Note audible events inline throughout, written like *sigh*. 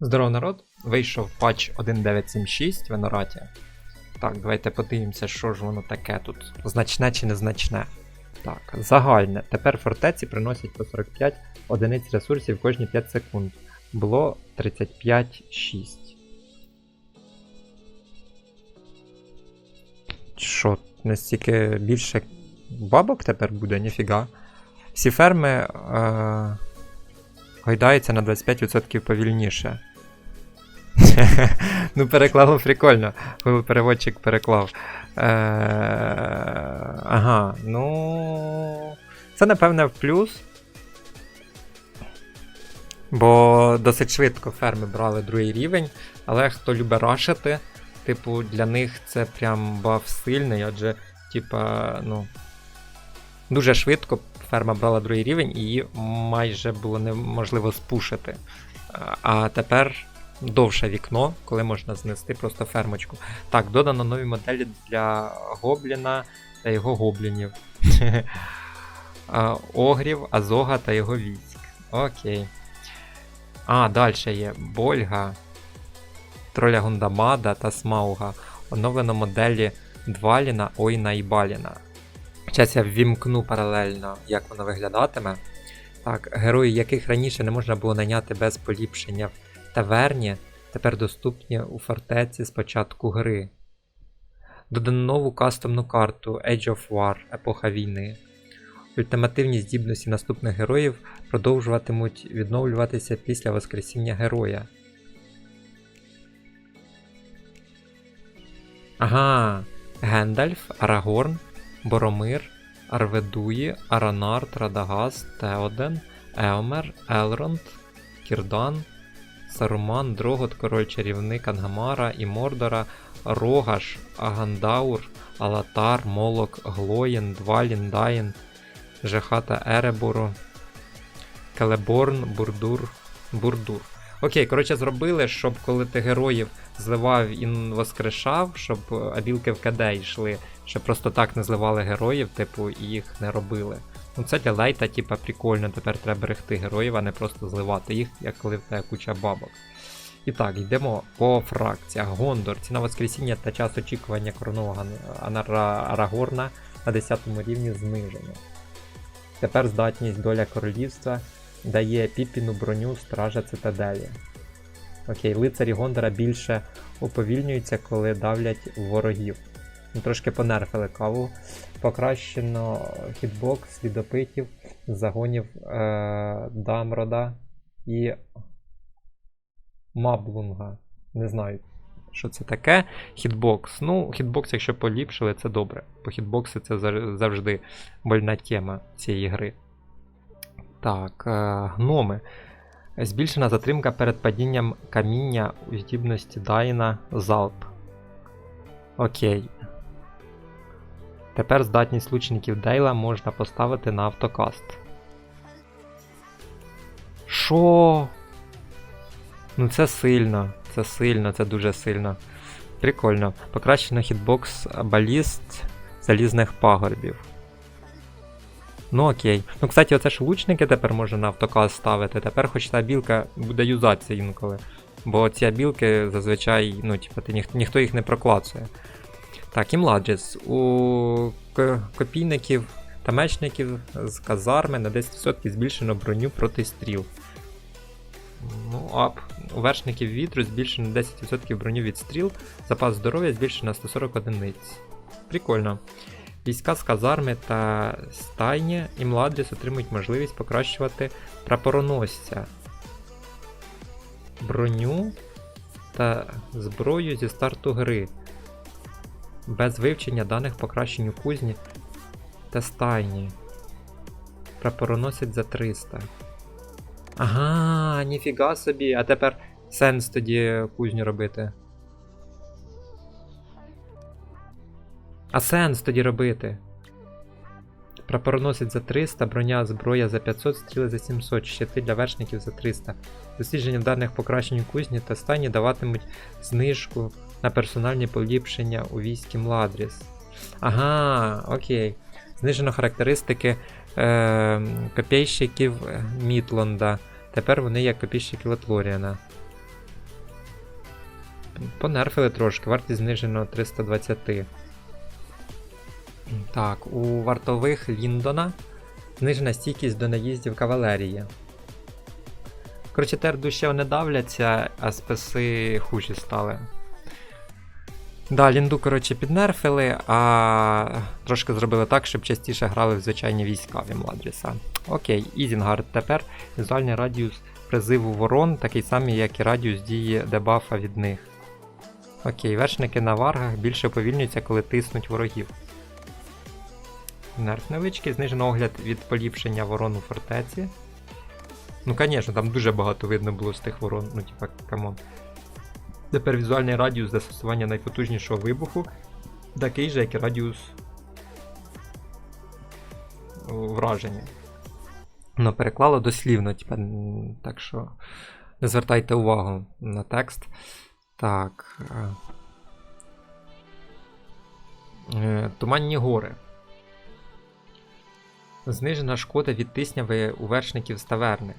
Здорово, народ! Вийшов патч 1976 в Енораті. Так, давайте подивимося, що ж воно таке тут. Значне чи незначне. Так, загальне. Тепер фортеці приносять по 45 одиниць ресурсів кожні 5 секунд. Було 35,6. Що, настільки більше бабок тепер буде, ніфіга. Всі ферми е- гойдаються на 25% повільніше. *laughs* ну, переклало прикольно. Переводчик переклав. Е- ага, ну. Це, напевне, в плюс. Бо досить швидко ферми брали другий рівень, але хто любить рашити, типу, для них це прям баф сильний, адже, типа, ну. Дуже швидко ферма брала другий рівень і її майже було неможливо спушити. А тепер довше вікно, коли можна знести просто фермочку. Так, додано нові моделі для гобліна та його гоблінів. *laughs* Огрів, Азога та його військ. Окей. А, далі є Больга, Троля Гундамада та Смауга. Оновлено моделі Дваліна, Ойна і Баліна. Зараз я ввімкну паралельно, як воно виглядатиме. Так, герої, яких раніше не можна було найняти без поліпшення в таверні, тепер доступні у фортеці з початку гри. Додано нову кастомну карту Age of War Епоха війни. Ультимативні здібності наступних героїв продовжуватимуть відновлюватися після Воскресіння героя. Ага, Гендальф, Арагорн, Боромир, Арведуї, Аранард, Радагаст, Теоден, Еомер, Елронд, Кірдан, Саруман, Дрогот, Король Чарівник Ангамара і Мордора, Рогаш, Агандаур, Алатар, Молок, Глоєн, Двалін, Даїн, Жехата Еребору, Келеборн, Бурдур, Бурдур. Окей, коротше, зробили, щоб коли ти героїв зливав і воскрешав, щоб абілки в КД йшли, щоб просто так не зливали героїв, типу, і їх не робили. Ну це для лайта, типа, прикольно, тепер треба берегти героїв, а не просто зливати їх, як коли в тебе куча бабок. І так, йдемо по фракціях. Гондор, ціна воскресіння та час очікування коронованого Анара Арагорна на 10 рівні знижено. Тепер здатність доля королівства дає піпіну броню стража цитаделі. Окей, лицарі Гондора більше уповільнюються, коли давлять ворогів. Трошки понерфили каву. Покращено хітбокс слідопитів, загонів е- Дамрода і Маблунга. Не знаю, що це таке. Хітбокс. Ну, хітбокс, якщо поліпшили, це добре. Бо хітбокси це завжди больна тема цієї гри. Так, е, гноми. Збільшена затримка перед падінням каміння у здібності Дайна залп. Окей. Тепер здатність лучників Дейла можна поставити на автокаст. Що? Ну це сильно, це сильно, це дуже сильно. Прикольно. Покращено хітбокс баліст залізних пагорбів. Ну окей. Ну, кстати, оце ж лучники тепер можна на автоказ ставити. Тепер хоч та білка буде юзатися інколи. Бо ці білки зазвичай, ну, типу, ти, ніх, ніхто їх не проклацує. Так, і младжес. У копійників та мечників з казарми на 10% збільшено броню проти стріл. Ну, ап. У вершників вітру збільшено 10% броню від стріл, запас здоров'я збільшено на 140 одиниць. Прикольно. Війська з казарми та стайні і Младріс отримують можливість покращувати прапороносця, броню та зброю зі старту гри. Без вивчення даних покращенню кузні та стайні. Прапороносець за 300. Ага, ніфіга собі. А тепер сенс тоді кузню робити. А сенс тоді робити. Прапороносець за 300, броня зброя за 500, стріли за 700, щити для вершників за 300. Дослідження даних покращень кузні та стані даватимуть знижку на персональні поліпшення у війські Младріс. Ага, окей. Знижено характеристики е, копійщиків Мітлонда. Тепер вони як копійщики Летлоріана. Понерфили трошки, вартість знижено 320. Так, у вартових Ліндона знижена стійкість до наїздів кавалерії. Коротше, тепер душі не давляться, а списи хужі стали. Да, лінду, коротше, піднерфили, а трошки зробили так, щоб частіше грали в звичайні війська в Імладріса. Окей, Ізінгард тепер візуальний радіус призиву ворон, такий самий, як і радіус дії дебафа від них. Окей, вершники на варгах більше повільнюються, коли тиснуть ворогів. Нерф невеличкий, знижено огляд від поліпшення ворон у фортеці. Ну, звісно, там дуже багато видно було з тих ворон, ну, типа, камон. Тепер візуальний радіус застосування найпотужнішого вибуху, такий же, як і радіус враження. Ну, переклало дослівно, типа, так що не звертайте увагу на текст. Так. е. Е, Туманні гори. Знижена шкода від тисняви у вершників з таверни.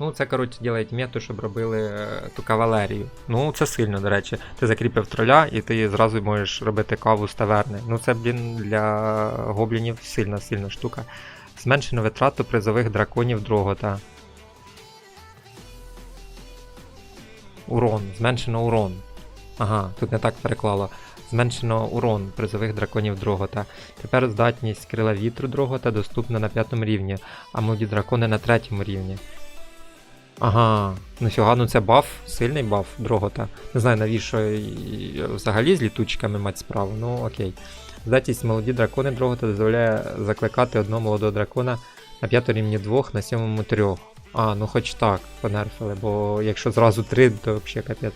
Ну, це, коротше, ділять мету, щоб робили е, ту кавалерію. Ну, це сильно, до речі. Ти закріпив троля і ти зразу можеш робити каву з таверни. Ну, це, блін, для гоблінів сильна сильна штука. Зменшено витрату призових драконів Дрогота. Урон. Зменшено урон. Ага, тут не так переклало. Зменшено урон призових драконів Дрогота. Тепер здатність крила вітру Дрогота доступна на п'ятому рівні, а молоді дракони на третьому рівні. Ага, нафіга, ну це баф, сильний баф Дрогота. Не знаю, навіщо взагалі з літучками мати справу, ну окей. Здатність молоді дракони Дрогота дозволяє закликати одного молодого дракона на п'ятому рівні двох, на сьомому трьох. А, ну хоч так, понерфили, бо якщо зразу три, то взагалі капець.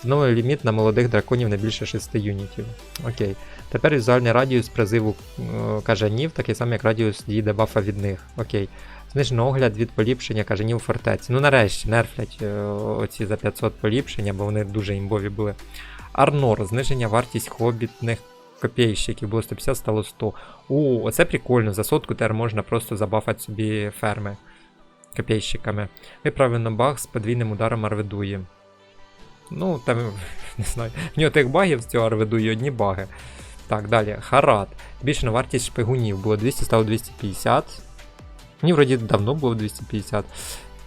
Встановлює ліміт на молодих драконів не більше 6 юнітів. Окей. Тепер візуальний радіус призиву е, кажанів, такий самий як радіус дії дебафа від них. Окей. Знижено огляд від поліпшення кажанів у фортеці. Ну нарешті нерфлять е, оці за 500 поліпшення, бо вони дуже імбові були. Арнор, зниження вартість хобітних копійщиків було 150, стало 100. О, оце прикольно. За сотку тепер можна просто забафати собі ферми копійщиками. Виправлено баг з подвійним ударом Арведуї. Ну, там, *laughs* не знаю. В нього тих багів з цього Арведуї одні баги. Так, далі. Харат. Збільшена вартість шпигунів. Було 200, стало 250. Мені вроді давно було 250.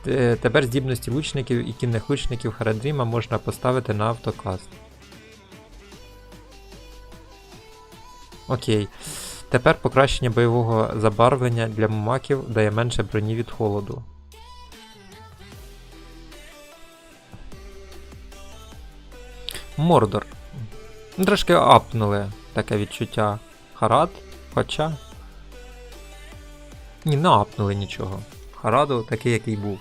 Е, Тепер здібності лучників і кінних лучників Харадріма можна поставити на автокаст. Окей. Тепер покращення бойового забарвлення для мумаків дає менше броні від холоду. Мордор. Трошки апнули таке відчуття. Харад, хоча. Ні, не апнули нічого. Хараду такий, який був.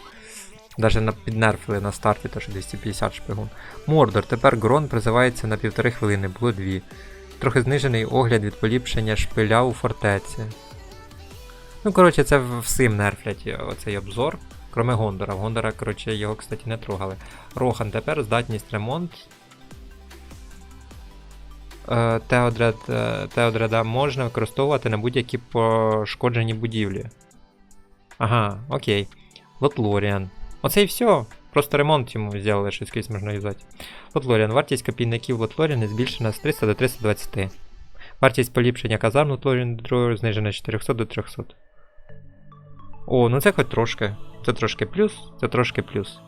Даже піднерфили на старті, теж 250 шпигун. Мордор, тепер Грон призивається на півтори хвилини, було дві. Трохи знижений огляд від поліпшення шпиля у фортеці. Ну, коротше, це всім нерфлять оцей обзор. Кроме Гондора. Гондора, коротше, його, кстати, не трогали. Рохан тепер здатність ремонт. Е, Теодред, Теодреда можна використовувати на будь-які пошкоджені будівлі. Ага, окей. Лотлоріан. Оце і все. Просто ремонт йому зробили, щось якийсь можна юзати. Лотлоріан. Вартість копійників Лотлоріана збільшена з 300 до 320. Вартість поліпшення казарм Лотлоріан другого знижена з 400 до 300. О, ну це хоч трошки. Це трошки плюс, це трошки плюс.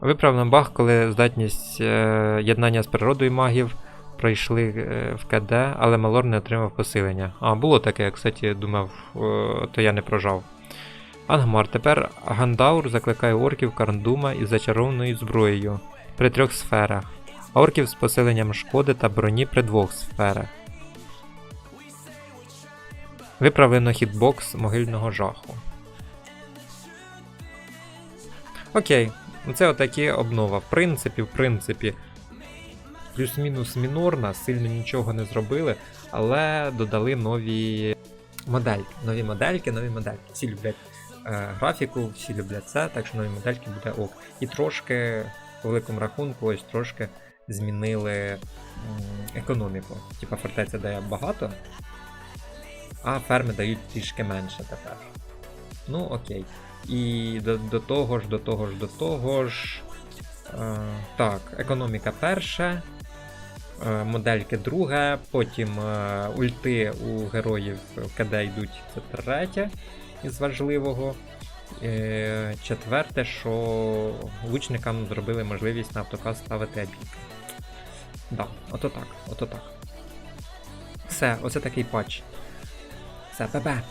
Виправлено баг, коли здатність е, єднання з природою магів пройшли е, в КД, але Малор не отримав посилення. А, було таке, я, кстати, думав, е, то я не прожав. Ангмар. Тепер Гандаур закликає орків Карндума із зачарованою зброєю при трьох сферах, а орків з посиленням шкоди та броні при двох сферах. Виправлено хітбокс могильного жаху. Окей, це отакі обнова. В принципі, в принципі, плюс-мінус мінорна, сильно нічого не зробили, але додали нові модельки. Нові модельки, нові модельки. Всі люблять е, графіку, всі люблять це, так що нові модельки буде ок. І трошки, по великому рахунку, ось трошки змінили економіку. Типа фортеця дає багато, а ферми дають трішки менше тепер. Ну, окей. І до, до того ж, до того ж, до того ж. Е, так, економіка перша, модельки друге, потім е, ульти у героїв КД йдуть, це третє із важливого. Е, четверте, що лучникам зробили можливість на автоказ ставити абіки. Да, ото так, ото так. Все, оце такий патч. Все, бе-бе.